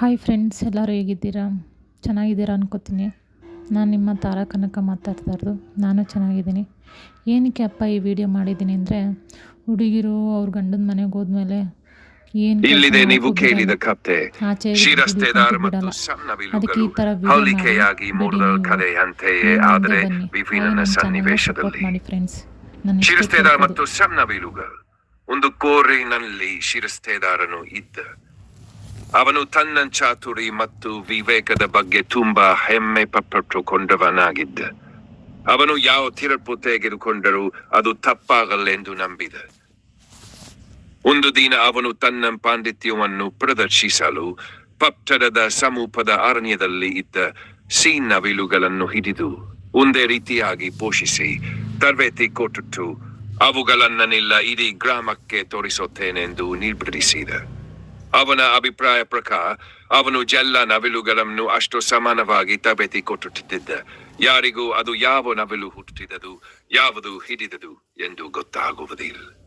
Hi friends ಎಲ್ಲರೂ ಹೇಗಿದ್ದೀರಾ? ಚೆನ್ನಾಗಿದ್ದೀರಾ ಅನ್ಕೋತೀನಿ. ನಾನು ನಿಮ್ಮ ತಾರಾ ಕನಕ ಮಾತಾಡ್ತಾ ಇರೋದು ನಾನು ಚೆನ್ನಾಗಿದ್ದೀನಿ. ಏನಕ್ಕೆ ಅಪ್ಪ ಈ ವಿಡಿಯೋ ಮಾಡಿದ್ದೀನಿ ಅಂದರೆ ಹುಡುಗಿರು ಅವ್ರ ಗಂಡನ ಮನೆಗೆ ಹೋದ್ಮೇಲೆ ಏನು ಇಲ್ಲಿದೆ ನೀವು ಕೇಳಿದ ಕತೆ. ಆಚೆ ಶಿರಸ್ತೆದಾರ. ಮತ್ತು ಸಣ್ಣ ವಿಡಿಯೋ ಹೋಲಿಕೆಯಾಗಿ ಮಾಡಿ ಮೂಡಿದ ಕಥೆ ನೀವು ಆದರೆ ವಿಭಿನ್ನ ಸನ್ನಿವೇಶದಲ್ಲಿ ಮಾಡಿ ಫ್ರೆಂಡ್ಸ್ ಇಷ್ಟೇ ಮತ್ತು ಸಣ್ಣ ವಿಲುಗಳು ಒಂದು ಕೋರಿನಲ್ಲಿ ಶಿರಸ್ತೆದಾರನು ಇದ್ದ ಅವನು ತನ್ನ ಚಾತುರಿ ಮತ್ತು ವಿವೇಕದ ಬಗ್ಗೆ ತುಂಬಾ ಹೆಮ್ಮೆ ಪಟ್ಟುಕೊಂಡವನಾಗಿದ್ದ. ಅವನು ಯಾವ ತಿರುಪು ತೆಗೆದುಕೊಂಡರೂ ಅದು ತಪ್ಪಾಗಲೆಂದು ನಂಬಿದ. ಒಂದು ದಿನ ಅವನು ತನ್ನ ಪಾಂಡಿತ್ಯವನ್ನು ಪ್ರದರ್ಶಿಸಲು ಪಪ್ಟರದ ಸಮೂಪದ ಅರಣ್ಯದಲ್ಲಿ ಇದ್ದ ಸೀನವಿಲುಗಳನ್ನು ಹಿಡಿದು ಒಂದೇ ರೀತಿಯಾಗಿ ಪೋಷಿಸಿ ತರಬೇತಿ ಕೊಟ್ಟು ಅವುಗಳನ್ನೆಲ್ಲ ಇಡೀ ಗ್ರಾಮಕ್ಕೆ ತೋರಿಸುತ್ತೇನೆಂದು ನಿರ್ಧರಿಸಿದ ಅವನ ಅಭಿಪ್ರಾಯ ಪ್ರಕಾರ, ಅವನು ಜಲ್ಲ ನವಿಲುಗಳನ್ನು ಅಷ್ಟು ಸಮಾನವಾಗಿ ತರಬೇತಿ ಕೊಟ್ಟುತ್ತಿದ್ದ ಯಾರಿಗೂ ಅದು ಯಾವ ನವಿಲು ಹುಟ್ಟಿದದು ಯಾವುದು ಹಿಡಿದದು ಎಂದು ಗೊತ್ತಾಗುವುದಿಲ್ಲ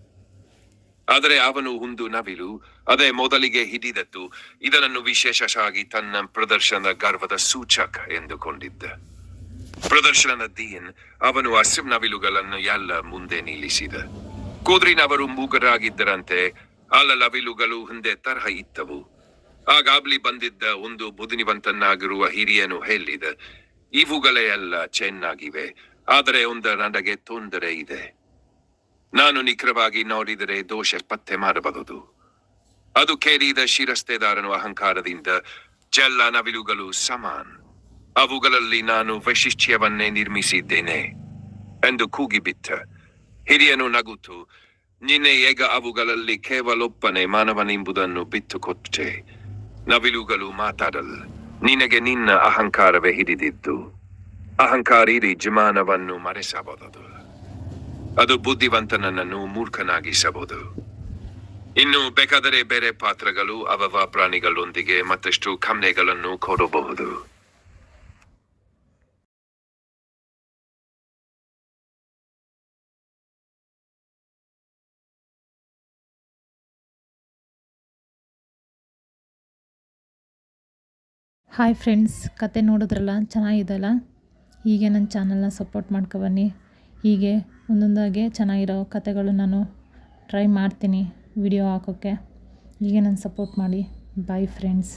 ಆದರೆ ಅವನು ಒಂದು ನವಿಲು, ಅದೇ ಮೊದಲಿಗೆ ಹಿಡಿದದ್ದು ಇದನ್ನು ವಿಶೇಷವಾಗಿ ತನ್ನ ಪ್ರದರ್ಶನದ ಗರ್ವದ ಸೂಚಕ ಎಂದುಕೊಂಡಿದ್ದ. ಪ್ರದರ್ಶನದ ದೀನ್ ಅವನು ಹಸಿರು ನವಿಲುಗಳನ್ನು ಎಲ್ಲ ಮುಂದೆ ನಿಲ್ಲಿಸಿದ. ಕುದ್ರಿನವರು ಮೂಗರಾಗಿದ್ದರಂತೆ ಅಲ್ಲ ನವಿಲುಗಳು ಹಿಂದೆ ತರಹ ಇತ್ತವು ಆಗಾಗ್ಲಿ ಬಂದಿದ್ದ ಒಂದು ಬುದ್ಧಿವಂತನಾಗಿರುವ ಹಿರಿಯನು ಹೇಳಿದ, ಇವುಗಳೇ ಎಲ್ಲ ಚೆನ್ನಾಗಿವೆ. ಆದರೆ ಒಂದು ನನಗೆ ತೊಂದರೆ ಇದೆ. ನಾನು ನಿಖರವಾಗಿ ನೋಡಿದರೆ ದೋಷ ಪತ್ತೆ ಮಾಡಬಹುದು. ಅದು ಕೇರಿದ ಶಿರಸ್ತೆದಾರನು ಅಹಂಕಾರದಿಂದ ಚೆಲ್ಲ ನವಿಲುಗಳು ಸಮಾನ್. ಅವುಗಳಲ್ಲಿ ನಾನು ವೈಶಿಷ್ಟ್ಯವನ್ನೇ ನಿರ್ಮಿಸಿದ್ದೇನೆ. ಎಂದು ಕೂಗಿಬಿತ್ತ ಹಿರಿಯನು ನಗುತ್ತು ನಿನ್ನೆ ಏಗ ಅವುಗಳಲ್ಲಿ ಕೇವಲೊಪ್ಪನೆ ಮಾನವನೆಂಬುದನ್ನು ಬಿತ್ತುಕೊಟ್ಟೆ ನವಿಲುಗಳು ಮಾತಾಡಲ್, ನಿನಗೆ ನಿನ್ನ ಅಹಂಕಾರವೇ ಹಿಡಿದಿದ್ದು. ಅಹಂಕಾರಿ ಜಮಾನವನ್ನು ಮರೆಸಬಹುದು ಅದು ಬುದ್ಧಿವಂತನನ್ನು ಮೂರ್ಖನಾಗಿಸಬಹುದು ಇನ್ನು ಬೇಕಾದರೆ ಬೇರೆ ಪಾತ್ರಗಳು ಅವವ ಪ್ರಾಣಿಗಳೊಂದಿಗೆ ಮತ್ತಷ್ಟು ಕಮ್ನೆಗಳನ್ನು ಕೊಡಬಹುದು. ಹಾಯ್ ಫ್ರೆಂಡ್ಸ್ ಕತೆ ನೋಡಿದ್ರಲ್ಲ? ಚೆನ್ನಾಗಿದೆಯಲ್ಲ? ಹೀಗೆ ನನ್ನ ಚಾನಲ್ನ ಸಪೋರ್ಟ್ ಮಾಡ್ಕೊಬನ್ನಿ ಹೀಗೆ ಒಂದೊಂದಾಗೆ ಚೆನ್ನಾಗಿರೋ ಕತೆಗಳು ನಾನು ಟ್ರೈ ಮಾಡ್ತೀನಿ ವಿಡಿಯೋ ಹಾಕೋಕ್ಕೆ. ಹೀಗೆ ನನ್ನ ಸಪೋರ್ಟ್ ಮಾಡಿ. Bye friends